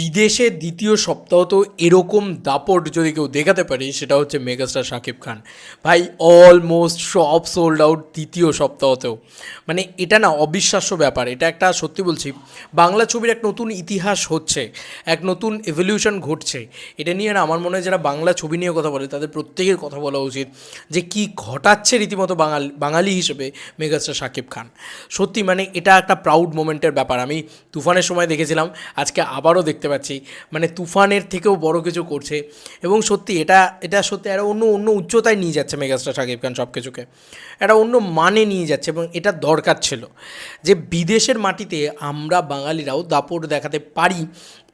বিদেশে দ্বিতীয় সপ্তাহ তো এরকম দাপট যদি কেউ দেখাতে পারে, সেটা হচ্ছে মেগাস্টার শাকিব খান। ভাই অলমোস্ট সব সোল্ড আউট দ্বিতীয় সপ্তাহতেও। মানে এটা না অবিশ্বাস্য ব্যাপার। এটা একটা সত্যি বলছি, বাংলা ছবির এক নতুন ইতিহাস হচ্ছে, এক নতুন এভলিউশন ঘটছে। এটা নিয়ে না আমার মনে হয় যারা বাংলা ছবি নিয়ে কথা বলে, তাদের প্রত্যেকের কথা বলা উচিত যে কি ঘটাচ্ছে রীতিমতো বাঙালি বাঙালি হিসেবে মেগাস্টার শাকিব খান। সত্যি মানে এটা একটা প্রাউড মোমেন্টের ব্যাপার। আমি তুফানের সময় দেখেছিলাম, আজকে আবারও দেখতে পাচ্ছি। মানে তুফানের থেকেও বড় কিছু করছে। এবং সত্যি এটা এটা সত্যি একটা অন্য অন্য উচ্চতায় নিয়ে যাচ্ছে মেগাস্টার শাকিব খান সব কিছুকে একটা অন্য মানে নিয়ে যাচ্ছে এবং এটা দরকার ছিল। যে বিদেশের মাটিতে আমরা বাঙালিরাও দাপট দেখাতে পারি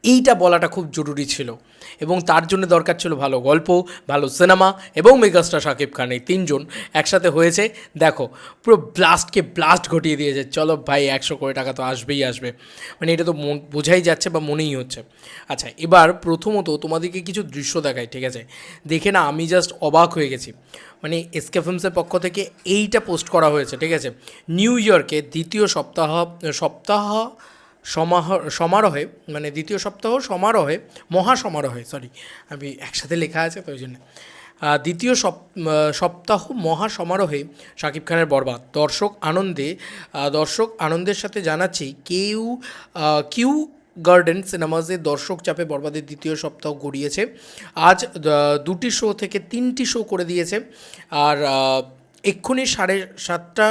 এইটা বলাটা খুব জরুরি ছিল। এবং তার জন্য দরকার ছিল ভালো গল্প, ভালো সিনেমা এবং মেগাস্টার শাকিব খান এই তিনজন একসাথে হয়েছে। দেখো, পুরো ব্লাস্টকে ব্লাস্ট ঘটিয়ে দিয়েছে। চলো ভাই, একশো কোটি টাকা তো আসবেই আসবে। মানে এটা তো বোঝাই যাচ্ছে বা মনেই হচ্ছে। আচ্ছা এবার প্রথমত তোমাদেরকে কিছু দৃশ্য দেখাই, ঠিক আছে? দেখে না, আমি জাস্ট অবাক হয়ে গেছি। মানে এসকে ফিল্মসের পক্ষ থেকে এইটা পোস্ট করা হয়েছে, ঠিক আছে? নিউ ইয়র্কে দ্বিতীয় সপ্তাহ সপ্তাহ সমাহ, সমারোহে মানে দ্বিতীয় সপ্তাহ সমারোহে, মহাসমারোহে সরি আমি একসাথে লেখা আছে, তো ওই জন্য। দ্বিতীয় সপ্তাহ মহাসমারোহে শাকিব খানের বরবাদ। দর্শক আনন্দে দর্শক আনন্দের সাথে জানাচ্ছি, কেউ কিউ গার্ডেন সিনেমাসে দর্শক চাপে বরবাদের দ্বিতীয় সপ্তাহ গড়িয়েছে। আজ দুটি শো থেকে তিনটি শো করে দিয়েছে। আর এক্ষুনি সাড়ে সাতটা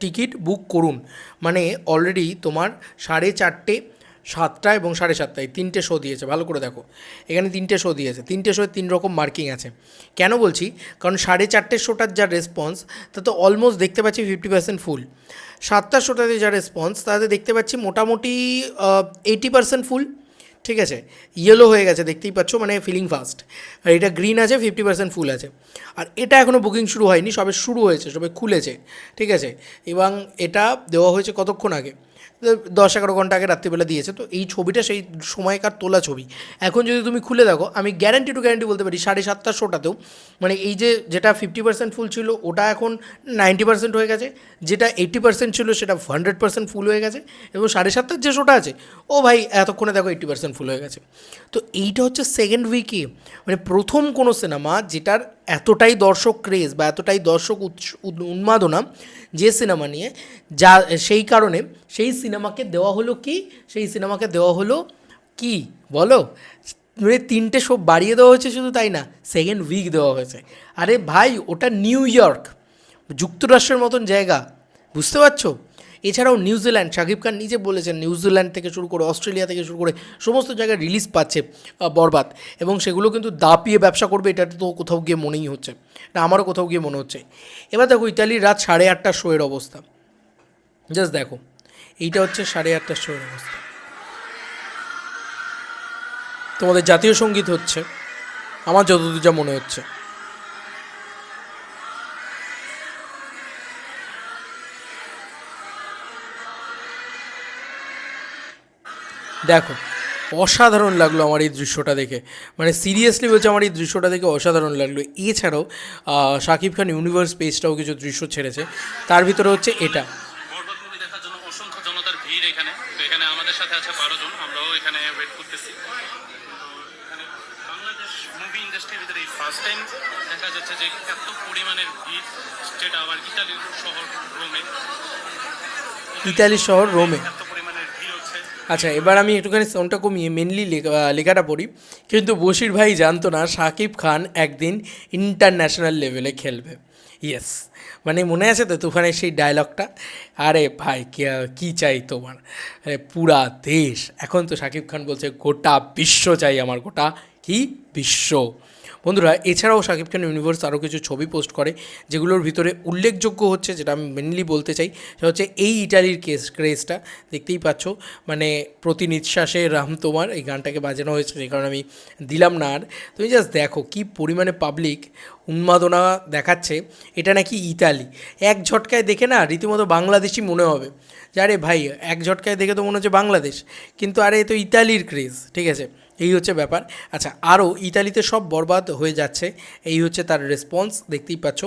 টিকিট বুক করুন। মানে অলরেডি তোমার সাড়ে চারটে, সাতটা এবং সাড়ে সাতটায় তিনটে শো দিয়েছে। ভালো করে দেখো। এখানে তিনটে শো দিয়েছে। তিনটে শোয়ে তিন রকম মার্কিং আছে। কেন বলছি? কারণ সাড়ে চারটে শোটার যা রেসপন্স তা তো অলমোস্ট দেখতে পাচ্ছি ফিফটি পার্সেন্ট ফুল সাতটা শোটাতে যা রেসপন্স তাতে দেখতে পাচ্ছি মোটামুটি এইটি পার্সেন্ট ফুল ঠিক আছে? ইয়েলো হয়ে গেছে, দেখতেই পাচ্ছ? মানে ফিলিং ফাস্ট আর এটা গ্রিন আছে ফিফটি পার্সেন্ট ফুল আছে। আর এটা এখনও বুকিং শুরু হয়নি, সবে শুরু হয়েছে, সবে খুলেছে। ঠিক আছে? এবং এটা দেওয়া হয়েছে কতক্ষণ আগে? দশ এগারো ঘণ্টা আগে রাত্রিবেলা দিয়েছে। তো এই ছবিটা সেই সময়কার তোলা ছবি। এখন যদি তুমি খুলে দেখো, আমি গ্যারান্টি টু গ্যারান্টি বলতে পারি, সাড়ে সাতটার শোটাতেও মানে এই যে যেটা ফিফটি পার্সেন্ট ফুল ছিল, ওটা এখন নাইনটি পার্সেন্ট হয়ে গেছে। যেটা এইট্টি পার্সেন্ট ছিল, সেটা হান্ড্রেড পার্সেন্ট ফুল হয়ে গেছে। এবং সাড়ে সাতটার যে শোটা আছে, ও ভাই, এতক্ষণে দেখো এইট্টি পার্সেন্ট ফুল হয়ে গেছে। তো এইটা হচ্ছে সেকেন্ড উইকে মানে প্রথম কোনো সিনেমা যেটার এতটাই দর্শক ক্রেজ বা এতটাই দর্শক উন্মাদনা যে সিনেমা নিয়ে, যা, সেই কারণে সেই সিনেমাকে দেওয়া হলো কি? সেই সিনেমাকে দেওয়া হলো কি? বলো। মানে তিনটে শো বাড়িয়ে দেওয়া হয়েছে শুধু তাই না সেকেন্ড উইক দেওয়া হয়েছে। আরে ভাই, ওটা নিউ ইয়র্ক যুক্তরাষ্ট্রের মতন জায়গা, বুঝতে পারছ? এছাড়াও নিউজিল্যান্ড শাকিব খান নিজে বলেছেন নিউজিল্যান্ড থেকে শুরু করে অস্ট্রেলিয়া থেকে শুরু করে সমস্ত জায়গায় রিলিজ পাচ্ছে বরবাদ। এবং সেগুলো কিন্তু দাপিয়ে ব্যবসা করবে, এটা তো কোথাও গিয়ে মনেই হচ্ছে না। আমারও কোথাও গিয়ে মনে হচ্ছে। এবার দেখো, ইতালির রাত সাড়ে আটটার শোয়ের অবস্থা। জাস্ট দেখো। এইটা হচ্ছে সাড়ে আটটার শোয়ের অবস্থা। তোমাদের জাতীয় সংগীত হচ্ছে, আমার যতদূর যা মনে হচ্ছে। দেখো, অসাধারণ লাগল আমার এই দৃশ্যটা দেখে। মানে সিরিয়াসলি বলছে আমার এই দৃশ্যটা দেখে অসাধারণ লাগল। এছাড়াও শাকিব খান ইউনিভার্স পেজটাও কিছু দৃশ্য ছেড়েছে। তার ভিতরে হচ্ছে এটা বরবাদ মুভি দেখার জন্য অসংখ্য জনতার ভিড় এখানে তো এখানে আছে বারো জন আমরাও এখানে ওয়েট করতেছি। এখানে বাংলাদেশ মুভি ইন্ডাস্ট্রির ভিতরে এই ফার্স্ট টাইম দেখা যাচ্ছে যে এত পরিমাণের ভিড় যেটা আবার ইতালির শহর রোমে। ইতালির শহর রোমে। আচ্ছা এবার আমি একটুখানি সাউন্ডটা কমিয়ে মেনলি লেখাটা পড়ি। কিন্তু বশির ভাই জানতো না শাকিব খান একদিন ইন্টারন্যাশনাল লেভেলে খেলবে। ইয়েস মানে মনে আছে তো তুফানের সেই ডায়লগটা আরে ভাই, কে- চাই তোমার? আরে পুরা দেশ। এখন তো শাকিব খান বলছে, গোটা বিশ্ব চাই আমার, গোটা কি বিশ্ব। বন্ধুরা, এছাড়াও শাকিব খান ইউনিভার্স আরও কিছু ছবি পোস্ট করে, যেগুলোর ভিতরে উল্লেখযোগ্য হচ্ছে, যেটা আমি মেনলি বলতে চাই, সেটা হচ্ছে এই ইটালির কেস ক্রেজটা দেখতেই পাচ্ছ মানে প্রতি নিঃশ্বাসে রাম তোমার, এই গানটাকে বাজানো হয়েছে, যে কারণে আমি দিলাম না আর। তুমি জাস্ট দেখো কি পরিমাণে পাবলিক উন্মাদনা দেখাচ্ছে। এটা নাকি ইতালি। এক ঝটকায় দেখে না রীতিমতো বাংলাদেশি মনে হবে। যে আরে ভাই, এক ঝটকায় দেখে তো মনে হচ্ছে বাংলাদেশ। কিন্তু আরে এ তো ইতালির ক্রেজ ঠিক আছে? এই হচ্ছে ব্যাপার। আচ্ছা আরও ইতালিতে সব বরবাদ হয়ে যাচ্ছে। এই হচ্ছে তার রেসপন্স দেখতেই পাচ্ছ।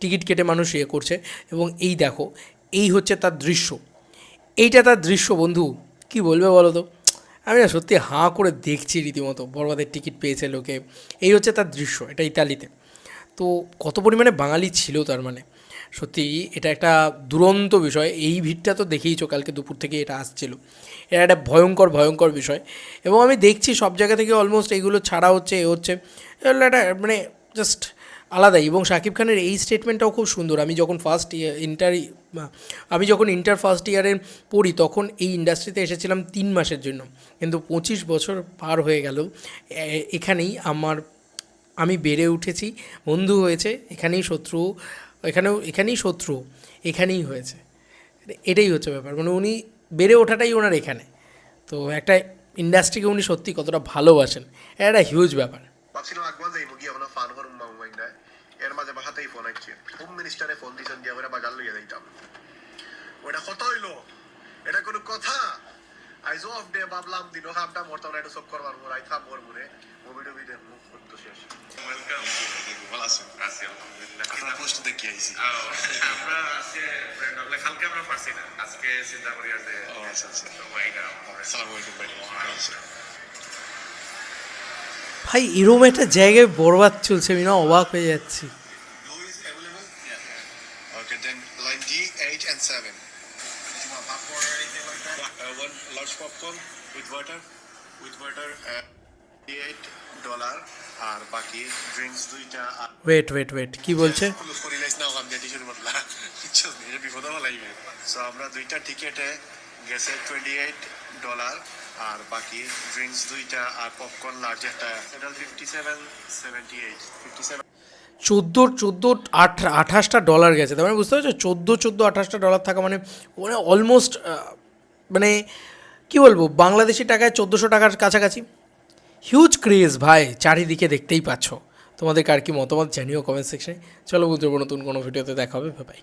টিকিট কেটে মানুষ ইয়ে করছে। এবং এই দেখো, এই হচ্ছে তার দৃশ্য। এইটা তার দৃশ্য, বন্ধু। কি বলবে বলো তো? আমি না সত্যি হাঁ করে দেখছি রীতিমতো বরবাদের টিকিট পেয়েছে লোকে। এই হচ্ছে তার দৃশ্য, এটা ইতালিতে। তো কত পরিমাণে বাঙালি ছিল তার মানে? সত্যি, এটা একটা দুরন্ত বিষয়। এই ভিড়টা তো দেখেইছো, কালকে দুপুর থেকে এটা আসছিল। এটা একটা ভয়ঙ্কর ভয়ঙ্কর বিষয়। এবং আমি দেখছি সব জায়গা থেকে অলমোস্ট এইগুলো ছাড়া হচ্ছে, এ হচ্ছে। এগুলো একটা মানে জাস্ট আলাদাই। এবং শাকিব খানের এই স্টেটমেন্টটাও খুব সুন্দর। আমি যখন ফার্স্ট ইয়ার ইন্টার আমি যখন ইন্টার ফার্স্ট ইয়ারে পড়ি, তখন এই ইন্ডাস্ট্রিতে এসেছিলাম তিন মাসের জন্য। কিন্তু পঁচিশ বছর পার হয়ে গেল এখানেই আমার আমি বেড়ে উঠেছি, বন্ধু হয়েছে, এখানেই শত্রু, এখানেও, এখানেই শত্রু, এখানেই হয়েছে। এটাই হচ্ছে ব্যাপার মানে উনি বেড়ে ওঠাটাই ওনার এখানে। তো একটা ইন্ডাস্ট্রিকে উনি সত্যি কতটা ভালোবাসেন, এটা একটা হিউজ ব্যাপার। এর মাঝে হোম বাজার লইয়া ওটা কত হইল? এটা কোনো কথা? ডে এটা পোস্ট দেখি আইছি আহ, আমরা আজকে কালকে আমরা পারছি না আজকে চিন্তা করি যে ও আচ্ছা আচ্ছা সময়টা আমরা- আসসালামু আলাইকুম ভাই ভাই এরম একটা জায়গায় বরবাদ চলছে আমি না অবাক হয়ে যাচ্ছি Blue is available? Yeah. Okay, then line D, 8 and 7. Do you want popcorn or anything like that? Uh, one large popcorn with water. With water, uh, 8 dollar. আর বাকি ড্রিঙ্কস দুইটা ওয়েট ওয়েট ওয়েট কি বলছে? না আমি T shirt বদলা কিচ্ছু নেই বিপদ লাগবে। সো আমরা দুইটা টিকেটে গেছে টোয়েন্টি এইট ডলার আর বাকি ড্রিঙ্কস দুইটা আর পপকর্ন লার্জ একটা এটা fifty seven seventy eight fifty seven চোদ্দ চোদ্দ আঠাশটা ডলার গেছে। তার মানে বুঝতে পারছ? চোদ্দ চোদ্দ আঠাশটা ডলার থাকা মানে মানে অলমোস্ট মানে কি বলব? বাংলাদেশি টাকায় চোদ্দোশো টাকার কাছাকাছি। হিউজ ক্রেজ ভাই। চারিদিকে দেখতেই পাচ্ছ। তোমাদের কার কি মতামত জানিও কমেন্ট সেকশনে চলো বুঝতে নতুন কোনো ভিডিওতে দেখা হবে। বাই